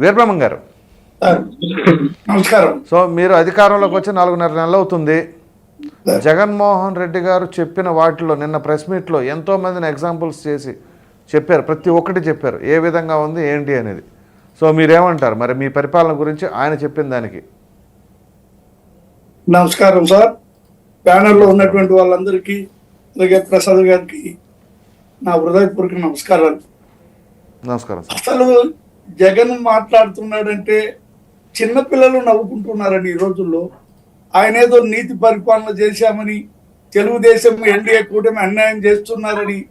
వీరబ్రహ్మం గారు. నమస్కారం. సో మీరు అధికారంలోకి వచ్చి నాలుగున్నర నెలలు అవుతుంది. జగన్మోహన్ రెడ్డి గారు చెప్పిన వాటిలో నిన్న ప్రెస్ మీట్లో ఎంతో మందిని ఎగ్జాంపుల్స్ చేసి చెప్పారు. ప్రతి ఒక్కటి చెప్పారు. ఏ విధంగా ఉంది ఏంటి అనేది. సో మీరేమంటారు? మరి మీ పరిపాలన గురించి ఆయన చెప్పిన దానికి. నమస్కారం సార్. ప్యానెల్లో ఉన్నటువంటి వాళ్ళందరికీ అలాగే ప్రసాద్ గారికి నా హృదయపూర్వక నమస్కారాలు. నమస్కారం సార్. అసలు జగన్ మాట్లాడుతున్నాడంటే చిన్నపిల్లలు నవ్వుకుంటున్నారండి ఈ రోజుల్లో. ఆయన ఏదో నీతి పరిపాలన చేశామని తెలుగుదేశం ఎన్డీఏ కూటమి అన్యాయం చేస్తున్నారని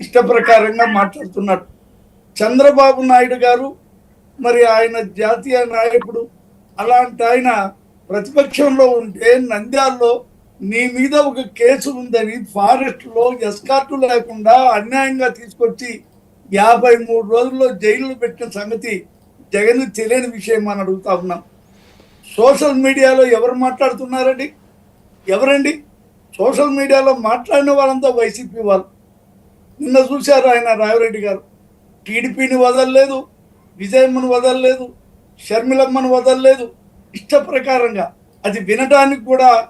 ఇష్టప్రకారంగా మాట్లాడుతున్నాడు. చంద్రబాబు నాయుడు గారు మరి ఆయన జాతీయ నాయకుడు అలాంటి ఆయన ప్రతిపక్షంలో ఉంటే నంద్యాల్లో నీ మీద ఒక కేసు ఉందని ఫారెస్ట్లో ఎస్కార్టు లేకుండా అన్యాయంగా తీసుకొచ్చి యాభై మూడు రోజుల్లో జైలు పెట్టిన సంగతి జగన్ తెలియని విషయం అని అడుగుతా ఉన్నాం. సోషల్ మీడియాలో ఎవరు మాట్లాడుతున్నారండి? ఎవరండి? సోషల్ మీడియాలో మాట్లాడిన వాళ్ళంతా వైసీపీ వాళ్ళు. నిన్న చూశారు ఆయన రాయరెడ్డి గారు. టీడీపీని వదలలేదు విజయమ్మను వదలలేదు షర్మిలమ్మను వదలలేదు. ఇష్ట ప్రకారంగా అది వినడానికి కూడా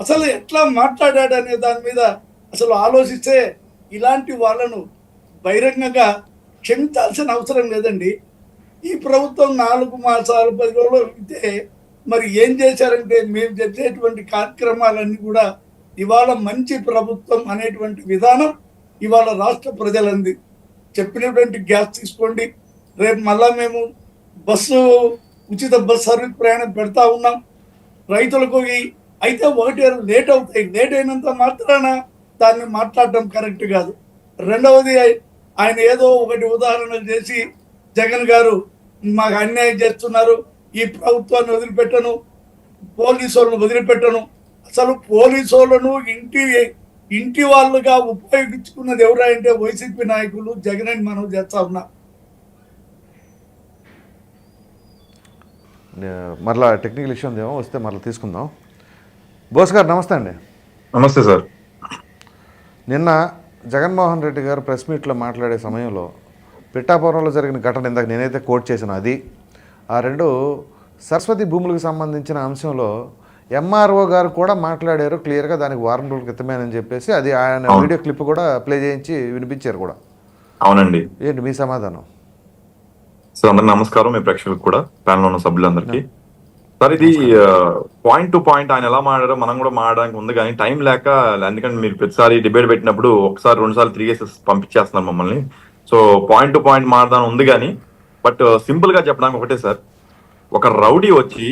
అసలు ఎట్లా మాట్లాడాడు అనే దాని మీద అసలు ఆలోచిస్తే ఇలాంటి వాళ్ళను బహిరంగంగా క్షమించాల్సిన అవసరం లేదండి. ఈ ప్రభుత్వం నాలుగు మాసాలు పది రోజులు అయితే మరి ఏం చేశారంటే మేము చేసేటువంటి కార్యక్రమాలన్నీ కూడా ఇవాళ మంచి ప్రభుత్వం అనేటువంటి విధానం ఇవాళ రాష్ట్ర ప్రజలంది. చెప్పినటువంటి గ్యాస్ తీసుకోండి. రేపు మళ్ళా మేము బస్సు ఉచిత బస్ సర్వీస్ ప్రయాణం పెడతా ఉన్నాం. రైతులకు అయితే ఒకటి లేట్ అవుతాయి. లేట్ అయినంత మాత్రాన దాన్ని మాట్లాడడం కరెక్ట్ కాదు. రెండవది ఆయన ఏదో ఒకటి ఉదాహరణ చేసి జగన్ గారు మాకు అన్యాయం చేస్తున్నారు ఈ ప్రభుత్వాన్ని వదిలిపెట్టను పోలీసు వాళ్ళను వదిలిపెట్టను. అసలు పోలీసు వాళ్ళను ఇంటి ఇంటి వాళ్ళుగా ఉపయోగించుకున్నది ఎవరా అంటే వైసీపీ నాయకులు జగన్ అని మనం చేస్తా ఉన్నాం. మరలా టెక్నికల్ ఇష్యూ ఉందేమో వస్తే మరలా తీసుకుందాం. బోస్ గారు నమస్తే అండి. నమస్తే సార్. నిన్న జగన్మోహన్ రెడ్డి గారు ప్రెస్ మీట్లో మాట్లాడే సమయంలో పిఠాపురంలో జరిగిన ఘటన ఇందాక నేనైతే కోట్ చేసిన అది. ఆ రెండు సరస్వతి భూములకు సంబంధించిన అంశంలో ఎంఆర్ఓ గారు కూడా మాట్లాడారు క్లియర్గా దానికి వారం రోజుల క్రితమేనని చెప్పేసి అది ఆయన. వీడియో క్లిప్ కూడా ప్లే చేయించి వినిపించారు కూడా. అవునండి. ఏంటి మీ సమాధానం? సార్ అందరికి నమస్కారం మీ ప్రేక్షకులకు కూడా ప్యానల్ ఉన్న సభ్యులందరికీ. సార్ ఇది పాయింట్ టు పాయింట్ ఆయన ఎలా మాట్లాడారో మనం కూడా మాట్లాడడానికి ఉంది కానీ టైం లేక ఎందుకంటే మీరు ప్రతిసారి డిబేట్ పెట్టినప్పుడు ఒకసారి రెండు సార్లు త్రీ కేసెస్ పంపించేస్తున్నారు మమ్మల్ని. సో పాయింట్ టు పాయింట్ మాట్లాడదాని ఉంది కానీ బట్ సింపుల్గా చెప్పడానికి ఒకటే సార్. ఒక రౌడీ వచ్చి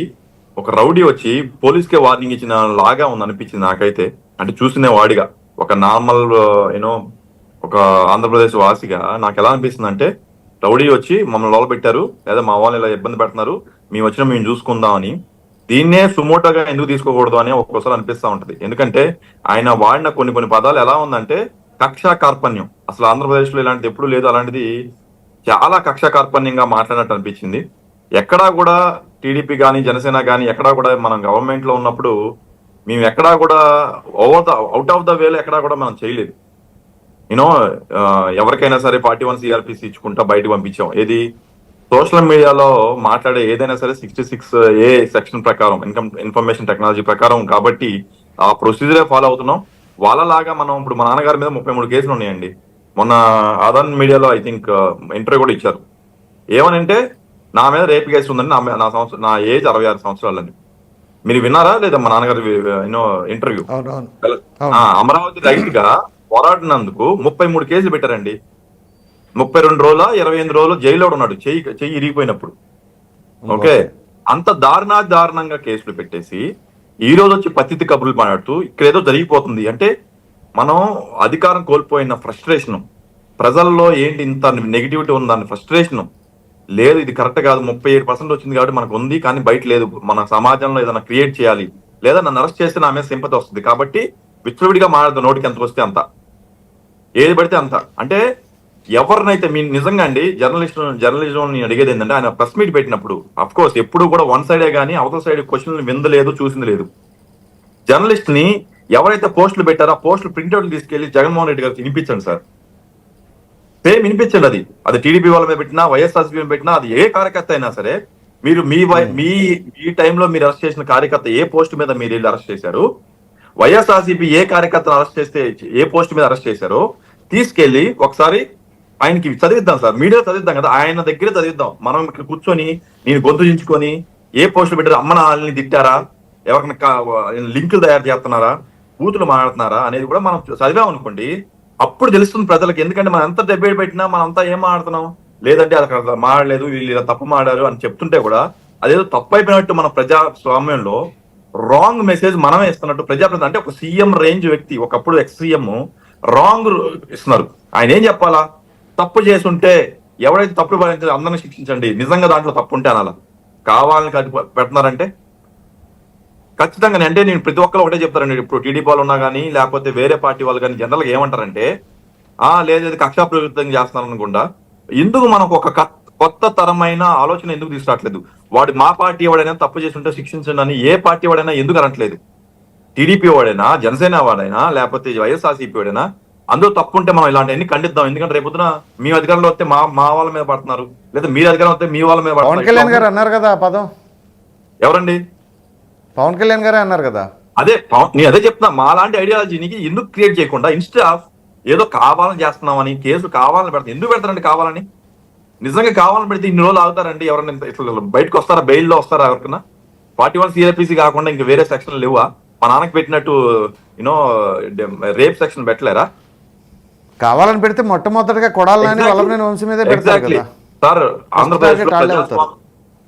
ఒక రౌడీ వచ్చి పోలీస్కే వార్నింగ్ ఇచ్చిన లాగా ఉంది అనిపించింది నాకైతే. అంటే చూసిన వాడిగా. ఒక నార్మల్ యూనో ఒక ఆంధ్రప్రదేశ్ వాసిగా నాకు ఎలా అనిపిస్తుంది అంటే రౌడీ వచ్చి మమ్మల్ని లోపల పెట్టారు లేదా మా వాళ్ళని ఇలా ఇబ్బంది పెడుతున్నారు మేము వచ్చిన మేము చూసుకుందామని. దీన్నే సుమోటోగా ఎందుకు తీసుకోకూడదు అని ఒక్కోసారి అనిపిస్తూ ఉంటది. ఎందుకంటే ఆయన వాడిన కొన్ని కొన్ని పదాలు ఎలా ఉందంటే కక్షా కార్పణ్యం. అసలు ఆంధ్రప్రదేశ్లో ఇలాంటిది ఎప్పుడు లేదు. అలాంటిది చాలా కక్షా కార్పణ్యంగా మాట్లాడినట్టు అనిపించింది. ఎక్కడా కూడా టీడీపీ కానీ జనసేన కానీ ఎక్కడా కూడా మనం గవర్నమెంట్లో ఉన్నప్పుడు మేము ఎక్కడా కూడా over the out of the వేలో ఎక్కడా కూడా మనం చేయలేదు. యూనో ఎవరికైనా సరే ఫార్టీ వన్ సిఆర్పిసి ఇచ్చుకుంటా బయటకు పంపించాం. ఏది? సోషల్ మీడియాలో మాట్లాడే ఏదైనా సరే సిక్స్టీ సిక్స్ ఏ సెక్షన్ ప్రకారం ఇన్కమ్ ఇన్ఫర్మేషన్ టెక్నాలజీ ప్రకారం కాబట్టి ఆ ప్రొసీజరే ఫాలో అవుతున్నాం. వాళ్ళలాగా మనం ఇప్పుడు మా నాన్నగారి మీద ముప్పై మూడు కేసులు ఉన్నాయండి. మొన్న ఆదాన్ మీడియాలో ఐ థింక్ ఇంటర్వ్యూ కూడా ఇచ్చారు. ఏమనంటే నా మీద రేపు కేసు ఉందండి నా నా సంవత్సరం నా ఏజ్ అరవై ఆరు సంవత్సరాలని మీరు విన్నారా? లేదా మా నాన్నగారి యూనో ఇంటర్వ్యూ అవునవును. ఆ, అమరావతి రైట్గా పోరాడినందుకు ముప్పై మూడు కేసులు పెట్టారండి. ముప్పై రెండు రోజుల ఇరవై ఎనిమిది రోజులు జైల్లో ఉన్నాడు. చెయ్యి చెయ్యి ఇరిగిపోయినప్పుడు. ఓకే? అంత దారుణా దారుణంగా కేసులు పెట్టేసి ఈ రోజు వచ్చి పతితి కబుర్లు మాట్లాడుతూ ఇక్కడ ఏదో జరిగిపోతుంది. అంటే మనం అధికారం కోల్పోయిన ఫ్రస్ట్రేషన్ ప్రజల్లో ఏంటి ఇంత నెగిటివిటీ ఉంది దాని ఫ్రస్ట్రేషన్ లేదు ఇది కరెక్ట్ కాదు ముప్పై ఏడు పర్సెంట్ వచ్చింది కాబట్టి మనకు ఉంది కానీ బయట లేదు. మన సమాజంలో ఏదైనా క్రియేట్ చేయాలి. లేదా నన్ను అరెస్ట్ చేస్తే నా మీద సింపతి వస్తుంది. కాబట్టి విచ్చలవిడిగా మాట్లాడదు నోటికి ఎంత వస్తే అంత. ఏది పడితే అంత. అంటే ఎవరినైతే మీ నిజంగా అండి జర్నలిస్ట్ జర్నలిజం నేను అడిగేది ఏంటంటే ఆయన ప్రెస్ మీట్ పెట్టినప్పుడు అఫ్ కోర్స్ ఎప్పుడు కూడా వన్ సైడే కానీ అవతల సైడ్ క్వశ్చన్ విందలేదు చూసింది లేదు. జర్నలిస్ట్ని ఎవరైతే పోస్టులు పెట్టారో ఆ పోస్టులు ప్రింట్అవుట్లు తీసుకెళ్ళి జగన్మోహన్ రెడ్డి గారికి వినిపించండి సార్. సేమ్ వినిపించండి అది. అది టీడీపీ వాళ్ళ మీద పెట్టినా వైఎస్ఆర్సీపీ మీద పెట్టినా అది ఏ కార్యకర్త అయినా సరే మీరు మీ వై- మీ ఈ టైంలో మీరు అరెస్ట్ చేసిన కార్యకర్త ఏ పోస్ట్ మీద మీరు వెళ్ళి అరెస్ట్ చేశారు వైఎస్ఆర్సీపీ ఏ కార్యకర్తను అరెస్ట్ చేస్తే ఏ పోస్ట్ మీద అరెస్ట్ చేశారో తీసుకెళ్ళి ఒకసారి ఆయనకి చదివిద్దాం సార్. మీడియా చదివిద్దాం కదా. ఆయన దగ్గరే చదివిద్దాం. మనం ఇక్కడ కూర్చొని నేను గొంతు చించుకొని ఏ పోస్టులు పెట్టారు అమ్మ నాన్నని తిట్టారా ఎవరికైనా లింకులు తయారు చేస్తున్నారా బూతులు మాట్లాడుతున్నారా అనేది కూడా మనం చదివాం అనుకోండి. అప్పుడు తెలుస్తుంది ప్రజలకు ఎందుకంటే మనం ఎంత డిబేట్ పెట్టినా మనం అంతా ఏం మాట్లాడుతున్నాం? లేదంటే అక్కడ మాడలేదు వీళ్ళు ఇలా తప్పు మాడారు అని చెప్తుంటే కూడా అదేదో తప్పు అయిపోయినట్టు మన ప్రజాస్వామ్యంలో రాంగ్ మెసేజ్ మనమే ఇస్తున్నట్టు ప్రజాప్రతి అంటే ఒక సీఎం రేంజ్ వ్యక్తి ఒకప్పుడు ఎక్స్ సీఎం రాంగ్ ఇస్తున్నారు. ఆయన ఏం చెప్పాలా? తప్పు చేసుంటే ఎవరైతే తప్పు భరించారో అందరిని శిక్షించండి. నిజంగా దాంట్లో తప్పు ఉంటే అనాల. కావాలని కట్టి పెడుతున్నారంటే ఖచ్చితంగా అంటే నేను ప్రతి ఒక్కరు ఒకటే చెప్తారండి. ఇప్పుడు టీడీపీ వాళ్ళు ఉన్నా కానీ లేకపోతే వేరే పార్టీ వాళ్ళు కానీ జనరల్గా ఏమంటారంటే ఆ లేదు కక్షా ప్రభుత్వం చేస్తున్నారు అనుకుండా ఎందుకు మనకు ఒక కొత్త తరమైన ఆలోచన ఎందుకు తీసుకురావట్లేదు? వాడు మా పార్టీ వాడైనా తప్పు చేస్తుంటే శిక్షించండి అని ఏ పార్టీ వాడైనా ఎందుకు అనట్లేదు టీడీపీ వాడైనా జనసేన వాడైనా లేకపోతే వైఎస్ఆర్సీపీ వాడైనా అందులో తప్పు ఉంటే మనం ఇలాంటివన్నీ ఖండిద్దాం? ఎందుకంటే రేపొద్దున మీ అధికారంలో వస్తే మా మా వాళ్ళ మీద పడుతున్నారు. లేదా మీరు అధికారం వస్తే మీ వాళ్ళ మీద పవన్ కళ్యాణ్ గారు అన్నారు కదా పదం. ఎవరండి? పవన్ కళ్యాణ్ గారే అన్నారు కదా. అదే పవన్ నేను అదే చెప్తున్నా. మా లాంటి ఐడియాలజీనికి ఎందుకు క్రియేట్ చేయకుండా ఇన్స్టెడ్ ఆఫ్ ఏదో కావాలని చేస్తున్నామని కేసులు కావాలని పెడతారు ఎందుకు పెడతారండి కావాలని? నిజంగా కావాలని పెడితే ఇన్ని రోజులు ఆగుతారండి? ఎవరైనా ఇట్లా బయటకు వస్తారా? బెయిల్లో వస్తారా ఎవరికన్నా ఫార్టీ వన్ సిఆర్పిసి కాకుండా ఇంకా వేరే సెక్షన్ లేవా? మా నాన్నకి పెట్టినట్టు యూనో రేప్ సెక్షన్ పెట్టలేరా? కావాలని పెడితే మొట్టమొదటిగా కొడాలని వల్లభనేని వంశీ మీదే పెడతారు కదా. Sir Andhra Pradesh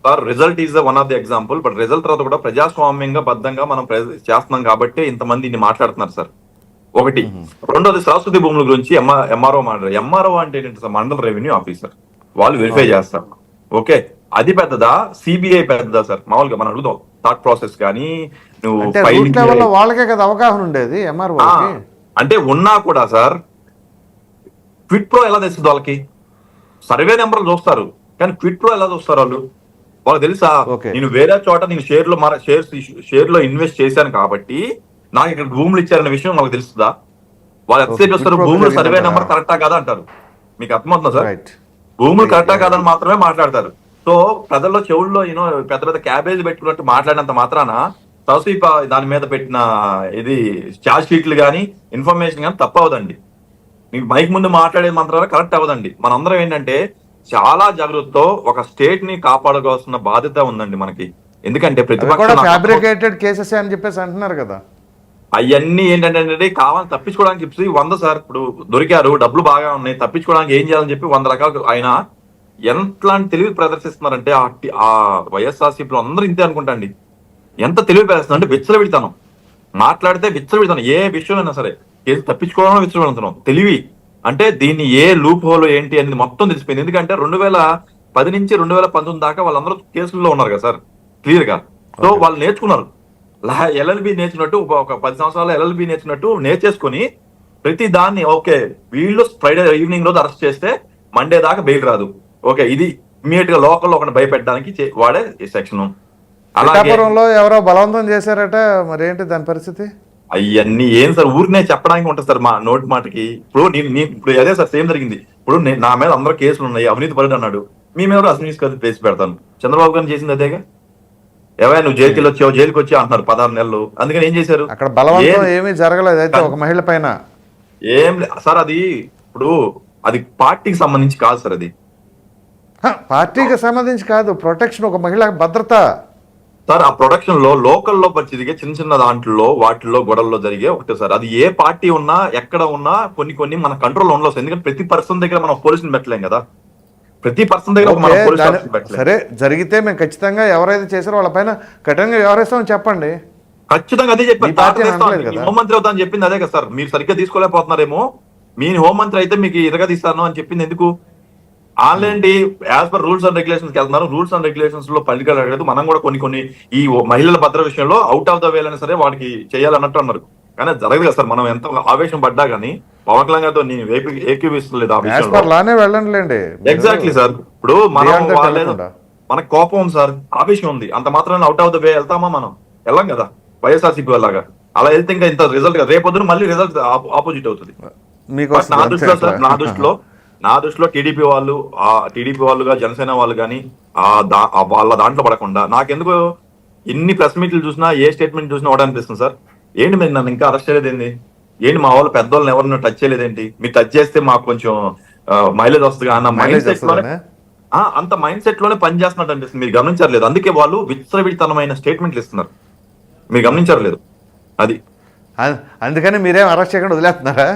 sir result is one of the example but result తర్వాత కూడా ప్రజాస్వామ్యంగా బద్దంగా మనం చేస్తున్నాం కాబట్టి ఇంతమంది ఇన్ని మాట్లాడుతున్నారు సార్. ఒకటి. రెండోది సరస్వతి భూముల గురించి ఎంఆర్ఓ మాట్లాడారు. ఎంఆర్ఓ అంటే ఏంటంటే సార్? మండల రెవెన్యూ ఆఫీసర్. వాళ్ళు వెరిఫై చేస్తారు. ఓకే. అది పెద్దదా? సిబిఐ పెద్దదా సార్? మామూలుగా మనం అడుగుదాం థాట్ ప్రాసెస్ కానీ నువ్వు. వాళ్ళకే కదా అవగాహన ఉండేది ఎంఆర్ఓ అంటే ఉన్నా కూడా సార్ క్విట్ ప్రో ఎలా తెలుస్తుంది వాళ్ళకి? సర్వే నెంబర్లు చూస్తారు. కానీ క్విట్ ప్రో ఎలా చూస్తారు వాళ్ళు? వాళ్ళకి తెలుసా. నేను వేరే చోట నేను షేర్లో షేర్స్ షేర్లో ఇన్వెస్ట్ చేశాను కాబట్టి నాకు ఇక్కడ భూములు ఇచ్చారనే విషయం వాళ్ళకి తెలుస్తుందా? వాళ్ళు Okay, ఎంతసేపు వస్తారు? Quid pro భూములు? సర్వే నెంబర్ కరెక్టా కాదా అంటారు? మీకు అర్థమవుతుందా సార్? భూములు కరెక్టా కాదని మాత్రమే మాట్లాడతారు. సో ప్రజల్లో చెవుల్లో యూనో పెద్ద పెద్ద క్యాబేజ్ పెట్టుకున్నట్టు మాట్లాడినంత మాత్రాన తౌసీప దాని మీద పెట్టిన ఇది ఛార్జ్ షీట్లు కానీ ఇన్ఫర్మేషన్ కానీ తప్పవదండి. మీకు మైక్ ముందు మాట్లాడేది మాత్రం కరెక్ట్ అవ్వదండి. మనందరం ఏంటంటే చాలా జాగ్రత్తతో ఒక స్టేట్ని కాపాడుకోవాల్సిన బాధ్యత ఉందండి మనకి. ఎందుకంటే ప్రతిపక్షం ఫ్యాబ్రికేటెడ్ కేసెస్ అని చెప్పేసి అంటున్నారు కదా. అవన్నీ ఏంటంటే కావాలని తప్పించుకోవడానికి చెప్పి వంద సార్ ఇప్పుడు దొరికారు డబ్బులు బాగా ఉన్నాయి తప్పించుకోవడానికి ఏం చేయాలని చెప్పి వంద రకాలు ఆయన ఎంతలాంటి తెలివి ప్రదర్శిస్తున్నారంటే ఆ వైఎస్ఆర్సీపీలో అందరూ ఇంతే అనుకుంటా అండి. ఎంత తెలివి ప్రదర్శిస్తున్నారు అంటే విచ్చలవిడతాను. మాట్లాడితే విచ్చలవిడతాను ఏ విషయంలో సరే. కేసు తప్పించుకోవడం విచ్చలవిడతాను తెలివి. అంటే దీన్ని ఏ లూప్ హోల్ ఏంటి అనేది మొత్తం తెలిసిపోయింది. ఎందుకంటే రెండు వేల పది నుంచి రెండు వేల పంతొమ్మిది దాకా వాళ్ళందరూ కేసుల్లో ఉన్నారు కదా సార్. క్లియర్గా. సో వాళ్ళు నేర్చుకున్నారు. ఎల్ఎల్బి నేర్చుకున్నట్టు ఒక- పది సంవత్సరాలు ఎల్ఎల్బి నేర్చుకున్నట్టు నేర్చేసుకుని ప్రతి దాన్ని ఓకే వీళ్ళు ఫ్రైడే ఈవినింగ్ రోజు అరెస్ట్ చేస్తే మండే దాకా బెయిల్ రాదు. ఓకే ఇది ఇమీడియట్గా లోకల్ ఒకటి భయపెట్టడానికి వాడే ఈ సెక్షన్ అలాగే ఎవరో బలవంతం చేశారట. మరి ఏంటి దాని పరిస్థితి? అవన్నీ ఏం సార్? ఊరినే చెప్పడానికి ఉంటుంది సార్ మా నోటి మాటకి. ఇప్పుడు నేను ఇప్పుడు అదే సార్ సేమ్ జరిగింది. ఇప్పుడు నా మీద అందరూ కేసులు ఉన్నాయి. అవినీతి పరుడు అన్నాడు. మీ మీద కూడా అవినీతి కేసు కేసు పెడతాను. చంద్రబాబు గారిని చేసింది అదేగా? ఎవరైనా నువ్వు జైలుకి వచ్చావు జైలుకి వచ్చి అంటున్నారు పదహారు నెలలు. అందుకని ఏం చేశారు? అక్కడ బలవంతం ఏమీ జరగలేదు. అయితే ఒక మహిళ పైన. ఏం సార్ అది ఇప్పుడు అది పార్టీకి సంబంధించి కాదు సార్ అది. పార్టీకి సంబంధించి కాదు. ప్రొటెక్షన్ ఒక మహిళ భద్రత. సార్ ఆ ప్రొడక్షన్లో లోకల్లో జరిగే చిన్న చిన్న దాంట్లో వాటిల్లో గొడవల్లో జరిగే ఒకటే సార్. అది ఏ పార్టీ ఉన్నా ఎక్కడ ఉన్నా కొన్ని కొన్ని మన కంట్రోల్ ఉండలేదు ఎందుకంటే ప్రతి పర్సన్ దగ్గర మనం పోలీసుని పెట్టలేం కదా. ప్రతి పర్సన్ దగ్గర మనం పోలీస్ సరే జరిగితే మేము ఖచ్చితంగా ఎవరైతే చేశారో వాళ్ళ పైన కఠినంగా వ్యవహరిస్తామని చెప్పండి. ఖచ్చితంగా అదే చెప్పారు. హోంమంత్రి అవుతా అని చెప్పింది అదే కదా సార్. మీరు సరిగ్గా తీసుకోలేకపోతున్నారేమో. మీ హోంమంత్రి అయితే మీకు ఇరగా తీస్తాను అని చెప్పింది ఎందుకు? Online as per rules and regulations వెళ్తున్నారు. రూల్స్ అండ్ రెగ్యులేషన్స్లో పల్లికలు అడగదు మనం కూడా కొన్ని కొన్ని ఈ మహిళల భద్ర విషయంలో అవుట్ ఆఫ్ ద వేల్ అయినా సరే వాడికి చేయాలన్నట్టు అన్నారు. కానీ జరగదు కదా సార్. మనం ఎంత ఆవేశం పడ్డా కానీ పవన్ కళ్యాణ్ గారితో నేను ఏకీవిస్తలేదు ఆ ఎగ్జాక్ట్లీ సార్ ఇప్పుడు మనం. మనకు కోపం ఉంది సార్. ఆవేశం ఉంది. అంత మాత్రాన అవుట్ ఆఫ్ ద వే వెళ్తామా మనం? వెళ్ళాం కదా. వైఎస్ఆర్సీపీ వాళ్ళగా. అలా వెళ్తే ఇంకా ఇంత రిజల్ట్ రేపొద్దున మళ్ళీ రిజల్ట్ ఆపోజిట్ అవుతుంది. నా దృష్టిలో సార్ నా. దృష్టిలో నా దృష్టిలో టీడీపీ వాళ్ళు ఆ టీడీపీ వాళ్ళుగా జనసేన వాళ్ళు కానీ ఆ దా వాళ్ళ దాంట్లో పడకుండా నాకెందుకు ఎన్ని ప్రెస్ మీట్లు చూసినా ఏ స్టేట్మెంట్ చూసినా ఒకటి అనిపిస్తుంది సార్? ఏంటి మీరు నన్ను ఇంకా అరెస్ట్ చేయలేదు ఏంటి ఏంటి మా వాళ్ళు పెద్దోళ్ళని ఎవరిని టచ్ చేయలేదేంటి? మీరు టచ్ చేస్తే మాకు కొంచెం మైలేజ్ వస్తుంది అన్న మైండ్ మైలేజ్ సెట్ అంత మైండ్ సెట్లోనే పని చేస్తున్నట్టు అనిపిస్తుంది. మీరు గమనించట్లేదు. అందుకే వాళ్ళు విచ్చలవిడితనమైన స్టేట్మెంట్లు ఇస్తున్నారు. మీరు గమనించట్లేదు. అది. అందుకని మీరేం అరెస్ట్ చేయకుండా వదిలేస్తున్నారా?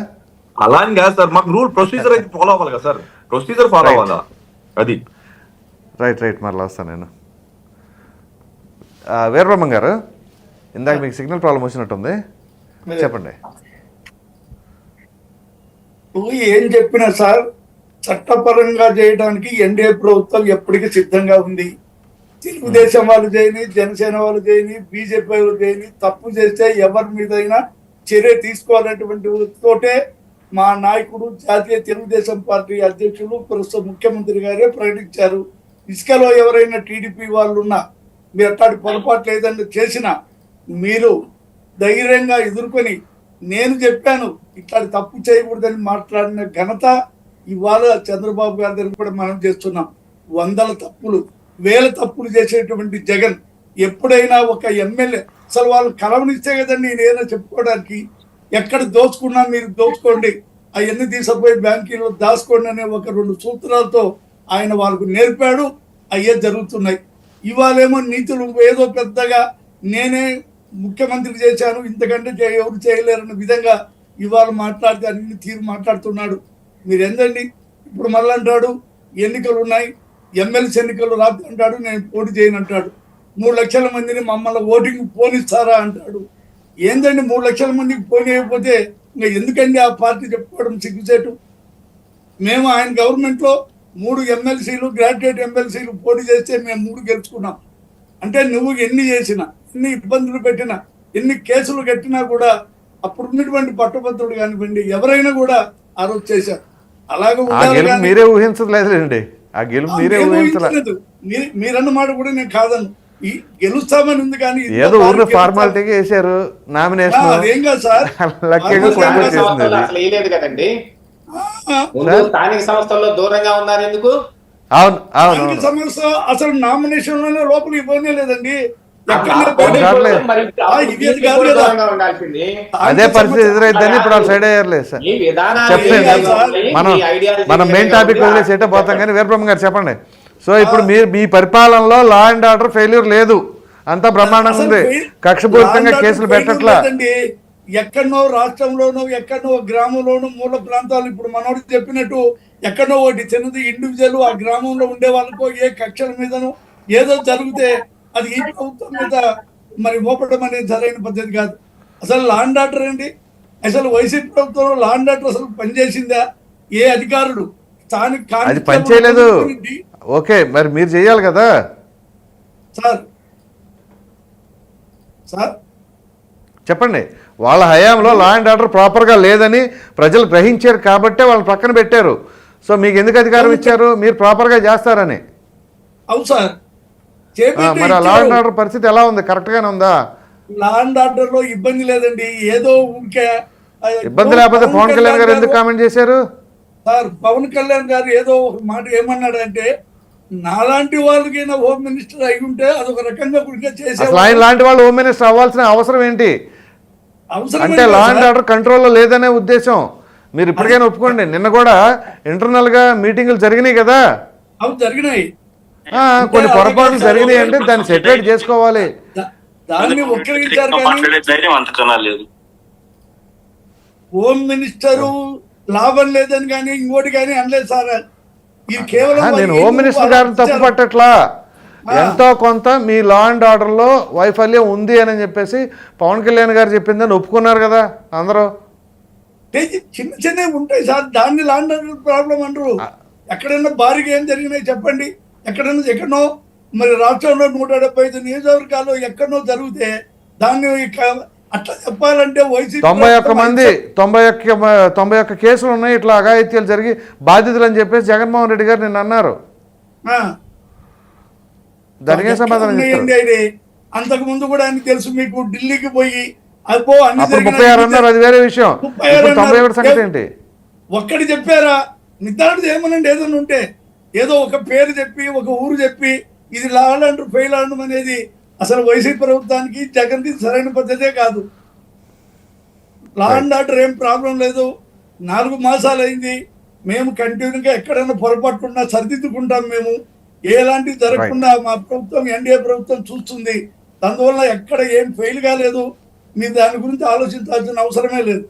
అలా అని కాదు సార్ మాకు రూల్ ప్రొసీజర్ అయితే ఫాలో అవ్వాలి కదా సార్. Procedure follow. అవ్వాలా? అది. రైట్ రైట్ మరలా వస్తాను నేను. ఆ, వీరబ్రహ్మం గారు ఇందాక మీకు సిగ్నల్ ప్రాబ్లం వచ్చినట్టుంది. చెప్పండి. నువ్వు ఏం చెప్పినా సార్ చట్టపరంగా చేయడానికి ఎన్డీఏ ప్రభుత్వం ఎప్పటికీ సిద్ధంగా ఉంది. తెలుగుదేశం వాళ్ళు చేయని జనసేన వాళ్ళు చేయని బీజేపీ వాళ్ళు చేయని తప్పు చేస్తే ఎవరి మీదైనా చర్య తీసుకోవాలనేటువంటి తోటే మా నాయకుడు జాతీయ తెలుగుదేశం పార్టీ అధ్యక్షులు ప్రస్తుత ముఖ్యమంత్రి గారే ప్రకటించారు. ఇసుకలో ఎవరైనా టీడీపీ వాళ్ళు ఉన్నా మీరు అట్లాంటి పొరపాట్లు ఏదైనా చేసినా మీరు ధైర్యంగా ఎదుర్కొని నేను చెప్పాను ఇట్లాంటి తప్పు చేయకూడదని మాట్లాడిన ఘనత ఇవాళ చంద్రబాబు గారి దగ్గర కూడా మనం చేస్తున్నాం. వందల తప్పులు వేల తప్పులు చేసేటువంటి జగన్ ఎప్పుడైనా ఒక ఎమ్మెల్యే అసలు వాళ్ళు కలవనిస్తే కదండి నేనేదో చెప్పుకోవడానికి ఎక్కడ దోచుకున్నా మీరు దోచుకోండి. అవన్నీ తీసుకుపోయి బ్యాంకీలో దాచుకోండి అనే ఒక రెండు సూత్రాలతో ఆయన వాళ్ళకు నేర్పాడు. అయ్యే జరుగుతున్నాయి. ఇవాళేమో నీతులు ఏదో పెద్దగా నేనే ముఖ్యమంత్రి చేశాను. ఇంతకంటే ఎవరు చేయలేరన్న విధంగా ఇవాళ మాట్లాడితే అన్ని తీరు మాట్లాడుతున్నాడు. మీరు ఎందండి ఇప్పుడు మళ్ళీ అంటాడు ఎన్నికలు ఉన్నాయి ఎమ్మెల్సీ ఎన్నికలు రాత్రి అంటాడు నేను పోటీ చేయను అంటాడు మూడు లక్షల మందిని మమ్మల్ని ఓటింగ్ పోనిస్తారా అంటాడు. ఏందండి మూడు లక్షల మందికి పోనీయకపోతే ఇంకా ఎందుకండి ఆ పార్టీ చెప్పుకోవడం సిగ్గుచేటు? మేము ఆయన గవర్నమెంట్లో మూడు ఎమ్మెల్సీలు గ్రాడ్యుయేట్ ఎమ్మెల్సీలు పోటీ చేస్తే మేము మూడు గెలుచుకున్నాం. అంటే నువ్వు ఎన్ని చేసినా ఎన్ని ఇబ్బందులు పెట్టినా ఎన్ని కేసులు కట్టినా కూడా అప్పుడు ఉన్నటువంటి పట్టభద్రుడు కానివ్వండి ఎవరైనా కూడా ఆ రోజు చేశారు. అలాగే మీరే ఆ గెలుపు మీరే ఊహించలేదు. మీరు- మీరన్న మాట కూడా నేను కాదను. గెలుస్తామని ఉంది కానీ ఏదో భారీ ఫార్మాలిటీగా వేసారు ఆ, నామినేషన్ అదేం కాదు సార్. లక్కీగా కదండి. స్థానిక సంస్థల్లో దూరంగా ఉన్నారు ఎందుకు? అవును అవును సంస్థ అసలు నామినేషన్లోనే లోపలికి పోనే లేదండి. అది కాదు కూడా కదా. దూరంగా ఉండాల్సింది. అదే స్థానిక పరిస్థితి ఎదురైద్దని ఇప్పుడు వాళ్ళు సైడ్ అయ్యారులే సార్. ఉన్నాయి, మనం మనం మెయిన్ టాపిక్ ఉన్నాయి, వదిలేసి ఎటో పోతాం కానీ వీరబ్రహ్మ గారు చెప్పండి. సో ఇప్పుడు మీరు మీ పరిపాలనలో లా అండ్ ఆర్డర్ ఫెయిల్యూర్ లేదు. అంతా బ్రహ్మాండంగా ఉంది. కక్షపూరితంగా కేసులు పెట్టట్లా. ఎక్కడనో రాష్ట్రంలోనో ఎక్కడనో గ్రామంలోనో మూల ప్రాంతాలు ఇప్పుడు మనోడు చెప్పినట్టు ఎక్కడో ఒకటి చిన్నది ఇండివిజువల్ ఆ గ్రామంలో ఉండే వాళ్ళకో ఏ కక్షల మీదనో ఏదో జరిగితే అది ఈ ప్రభుత్వం మీద మరి మోపడం అనేది సరైన పద్ధతి కాదు. అసలు లాండ్ ఆర్డర్ ఏంటి? అసలు వైసీపీ ప్రభుత్వంలో లాండ్ ఆర్డర్ అసలు పనిచేసిందా? ఏ అధికారుడు స్థానిక అది పనిచేయలేదు. ఓకే మరి మీరు చేయాలి కదా? సార్. సార్. చెప్పండి. వాళ్ళ హయాంలో లా అండ్ ఆర్డర్ ప్రాపర్గా లేదని ప్రజలు గ్రహించారు కాబట్టే వాళ్ళు పక్కన పెట్టారు. సో మీకు ఎందుకు అధికారం ఇచ్చారు? మీరు ప్రాపర్గా చేస్తారని. అవును సార్. మరి లా అండ్. ఆర్డర్ పరిస్థితి ఎలా ఉంది? కరెక్ట్గానే ఉందా? లా అండ్ ఆర్డర్లో ఇబ్బంది లేదండి. ఏదో ఊరికే ఆ, ఇబ్బంది లేకపోతే పవన్ కళ్యాణ్ గారు ఎందుకు కామెంట్ చేశారు? సార్ పవన్ కళ్యాణ్ గారు ఏదో మాట ఏమన్నాడంటే నాలాంటి వాళ్ళకైనా హోమ్ మినిస్టర్ అయి ఉంటే అదొక రకంగా గుడిగా చేసే ఆయన లాంటి వాళ్ళు హోమ్ మినిస్టర్ అవ్వాల్సిన అవసరం ఏంటి? అవసరం అంటే లా అండ్ ఆర్డర్ కంట్రోల్లో లేదనే ఉద్దేశం. మీరు ఇప్పటికైనా ఒప్పుకోండి నిన్న కూడా ఇంటర్నల్గా మీటింగులు జరిగినాయి కదా? అవి జరిగినాయి. ఆ, కొన్ని పొరపాట్లు జరిగినాయి అంటే దాన్ని సెటరేట్ చేసుకోవాలి. దాన్ని లేదు. హోమ్ మినిస్టరు లాభం లేదని కానీ ఇంకోటి కానీ అనలేదు సార్. నేను హోమ్ మినిస్టర్ గారిని తప్పు. పట్టట్లా? ఎంతో కొంత మీ లా అండ్ ఆర్డర్లో వైఫల్యం ఉంది అని చెప్పేసి పవన్ కళ్యాణ్ గారు చెప్పిందని ఒప్పుకున్నారు కదా అందరూ. చిన్న చిన్నవి ఉంటాయి సార్ దాన్ని లాండ్ ప్రాబ్లం అంటారు. ఎక్కడైనా భారీగా ఏం జరిగినాయి చెప్పండి. ఎక్కడైనా ఎక్కడనో మరి రాష్ట్రంలో నూట డెబ్బై ఐదు నియోజకవర్గాలు ఎక్కడనో జరిగితే దాన్ని అట్లా చెప్పాలంటే వైసీపీ తొంభై ఒక్క మంది తొంభై ఒక్క తొంభై ఒక్క కేసులు ఉన్నాయి ఇట్లా అఘాయిత్యాలు జరిగి బాధితులు అని చెప్పేసి జగన్మోహన్ రెడ్డి గారు నిన్న అన్నారు ఆ, దానికి సమాధానం అంతకు ముందు కూడా ఆయన తెలుసు మీకు ఢిల్లీకి పోయి అబ్బో అన్ని అప్పుడు జరిగినాయి, ముప్పై ఆరు అన్నారు అది వేరే విషయం. తొంభై. ఒకటి సంగతి ఏంటి? ఒక్కటి చెప్పారా? నిర్ధారణ చేయమనండి ఏదైనా ఉంటే. ఏదో ఒక పేరు చెప్పి ఒక ఊరు చెప్పి ఇది లాలండ్రు ఫెయిల్ అనేది అసలు వైసీపీ ప్రభుత్వానికి జగన్కి సరైన పద్ధతే కాదు. లా అండ్ ఆర్డర్ ఏం ప్రాబ్లం లేదు. నాలుగు మాసాలు అయింది. మేము కంటిన్యూగా ఎక్కడైనా పొరపాటు ఉన్నా సరిదిద్దుకుంటాం మేము. ఎలాంటివి జరగకుండా మా ప్రభుత్వం ఎన్డీఏ ప్రభుత్వం చూస్తుంది. అందువల్ల ఎక్కడ ఏం ఫెయిల్ కాలేదు. మీరు దాని గురించి ఆలోచించాల్సిన అవసరమే లేదు.